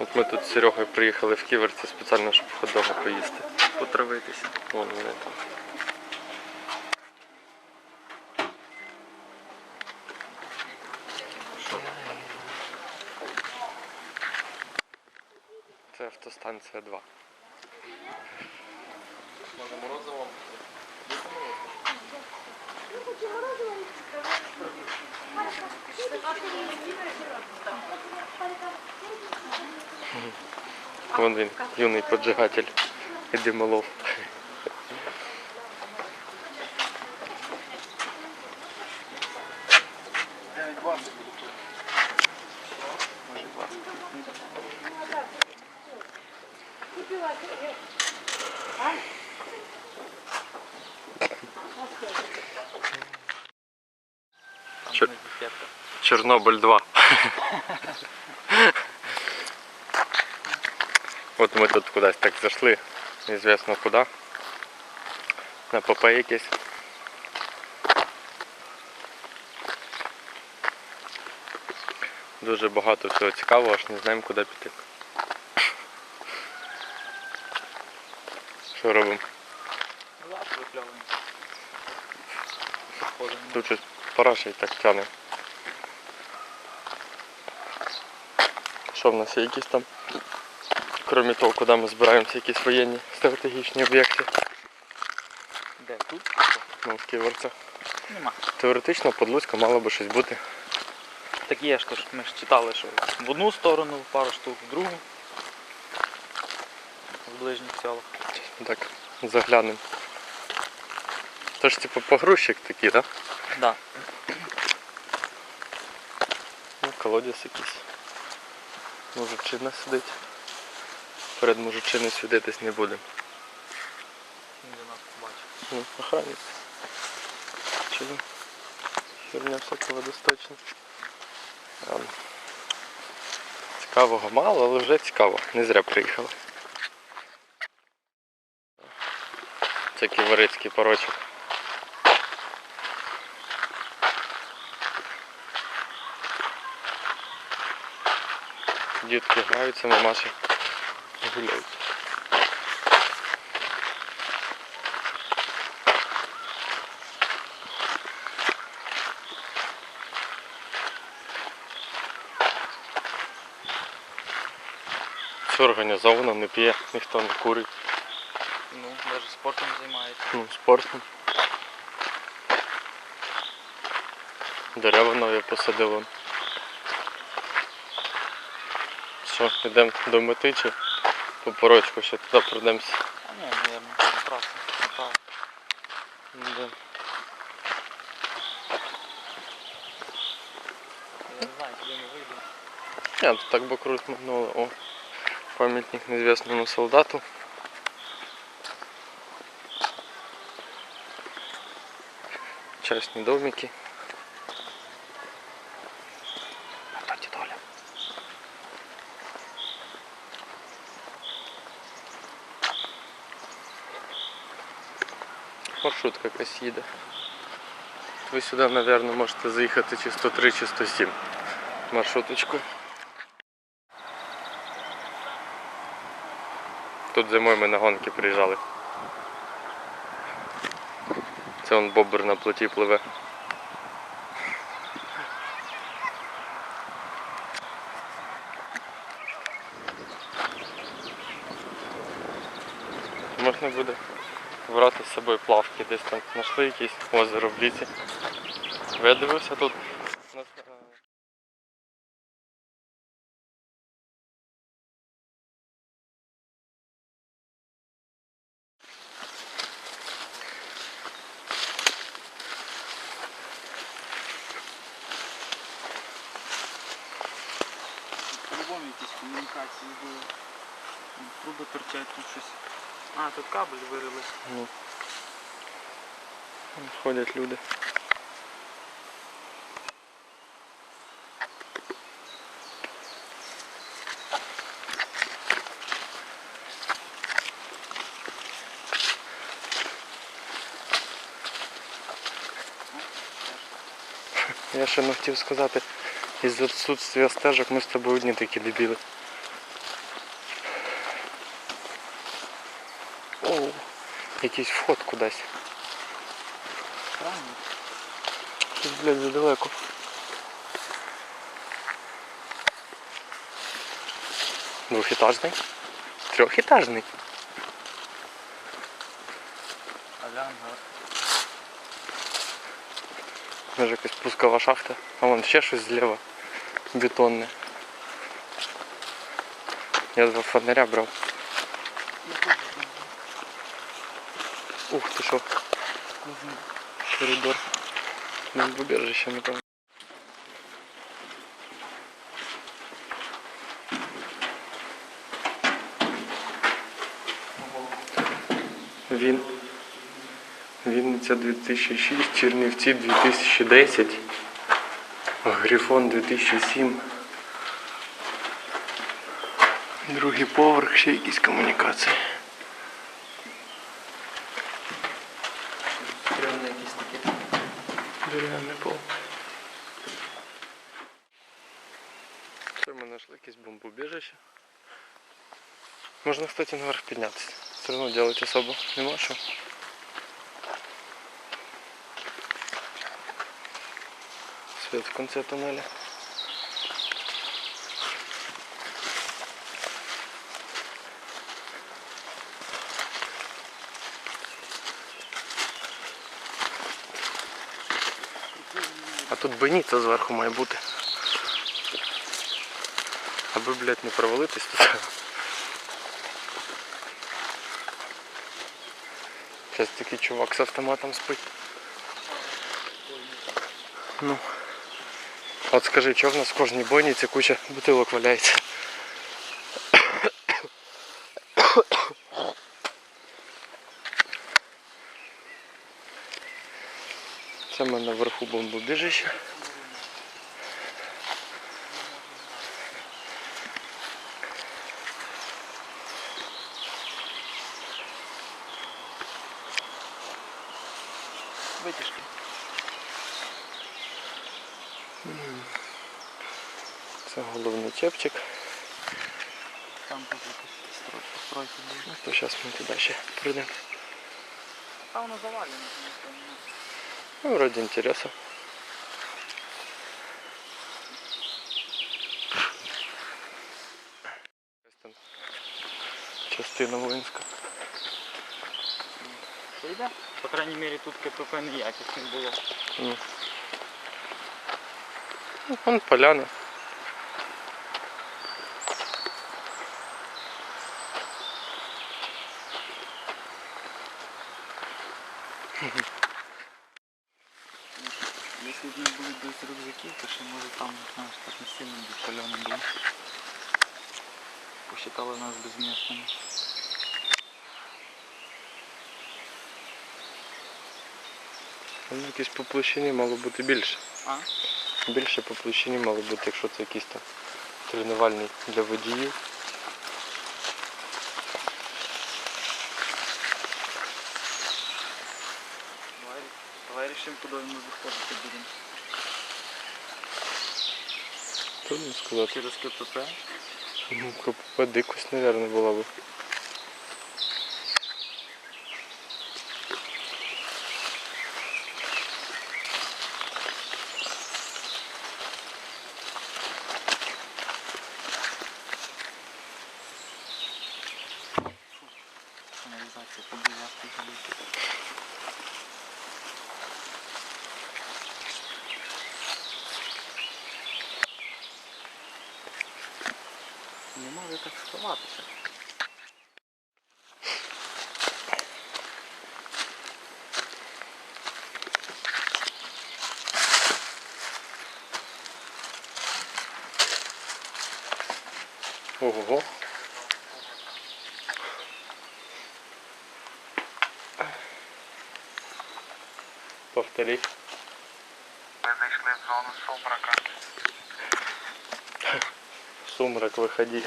От ми тут з Серегою приїхали в Ківерці спеціально, щоб хот-дога поїсти. Потравитися. Вон вони там. Це автостанція 2. Може морозиво? Вон він, юний поджигатель і димолов. Чор- Чорнобиль 2. От ми тут кудись так зайшли, неізвісно куди. На ПП якесь. Дуже багато всього цікавого, аж не знаємо куди піти. Що робимо? Лап випльовуємо. Тут щось парашей так тяне. Що в нас є якісь там? Крім того, куди ми збираємося, якісь воєнні стратегічні об'єкти. Де? Тут? Ну, в Ківерцях. Нема. Теоретично под Луцьком мало би щось бути. Так є ж, то ж ми ж читали, що в одну сторону пару штук, в другу. В ближніх селах. Так, заглянемо. Це ж типу погрузчик такий, так? Да. Ну, колодязь якийсь. Мужичина сидить. Перед мужичиною свідитись не будемо. Ну, охранник. Чого? Херня всяка водосточна. Ладно. Цікавого мало, але вже цікаво. Не зря приїхали. Це ківерицький порочок. Дітки граються, мамаші гуляють. Все організовано, не п'є, ніхто не курить. Ну, навіть спортом займається. Ну, спортом. Дерева нові посадили. Що, йдемо до мети чи по порочку ще туди пройдемося. А ні, мабуть, направо. Направо. Йдемо. Я не знаю, куди ми вийдемо. Ні, тут так би круто минуло. О, пам'ятник незвісному солдату. Частні домики. Маршрутка якась їде. Ви сюди, мабуть, можете заїхати чи 103, чи 107 маршруточкою. Тут зимою ми на гонки приїжджали. Це он бобер на плоті пливе. Можна буде брати з собою плавки, десь там знайшли якесь озеро в лісі. Видивився тут. на- По-любому якісь комунікації були. Труби торчать тут щось. А, тут кабель вирили. Ну. Ходять люди. Я ще не хотів сказати, із відсутствия стежок ми з тобою одні такі дебіли. Якийсь вход кудись. Тут, блядь, задалеко. Двухэтажный? Трьохетажний? Авіангар. Може якась пускова шахта. А вон ще щось зліва. Бетонне. Я два фонаря брав. Ух ти що, коридор. Бомбоубежище, напевно. Він. Вінниця 2006, Чернівці 2010, Грифон 2007. Другий поверх, ще якісь комунікації. Стрімне якісь такі. Дерев'яний пол. Все, ми знайшли якесь бомбоубіжище. Можна, кстати, наверх піднятися. Все одно делать особо нема що. Свет в конце туннеля. А тут бойниця зверху має бути. Аби, блядь, не провалитись тут. Зараз такий чувак з автоматом спить. Ну. От скажи, чого в нас в кожній бойниці куча бутилок валяється? Це в мене наверху бомбоубіжище. Це головний чепчик. Там тут якісь строй- постройки були. То зараз ми туди ще прийдемо. А воно завалено, тому що ну, Ну, вроде интересно. Якась там Частина воїнська. Що йде? По крайній мірі тут КПП неякісне було. Ну. Ну, Вон поляна. Якщо б не були десь рюкзаків, то ще може там, знаєш, так не сильно би пальоно було. Посчитали нас безмістами. Ну, якісь по площині мало бути більше. А? Більше по площині мало бути, якщо це якийсь там тренувальний для водіїв. Давай, давай рішимо, куди ми заходити будемо. Трудно сказати. Через КПП. Ну, КПП дикость, мабуть, була б. Каналізація побила залити. Нема де так сховатися. Ого. Повтори. Ми зайшли в зону сумрака. Сумрак, выходи.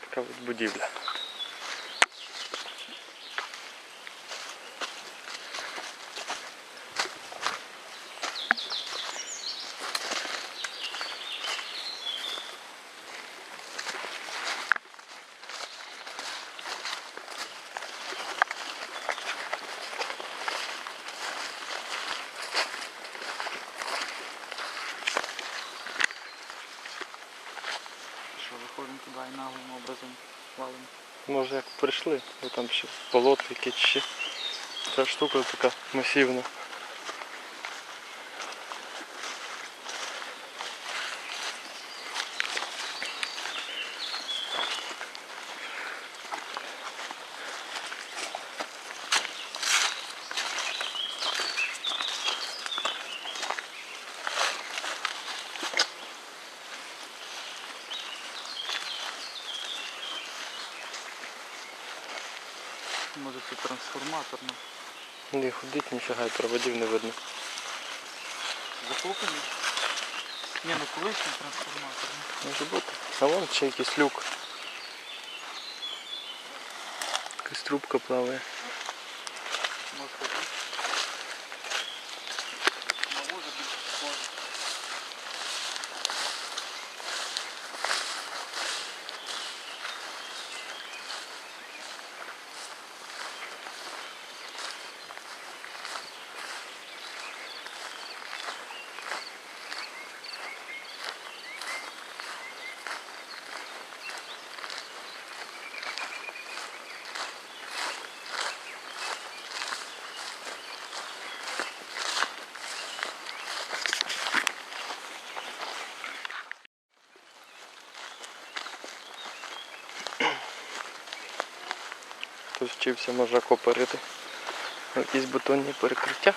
Така от будівля. Образом валимо. Може як прийшли, бо там ще болото якесь ще. Ця штука така масивна. Може це трансформаторно. Не ходить, ніфіга, і проводів не видно. Закопаний? Ні, ну колишній трансформаторний. Може бути. А вон ще якийсь люк. Якась трубка плаває. Може бути. Ну, може бути схоже. Хтось вчився може копарити. Якісь бетонні перекриття.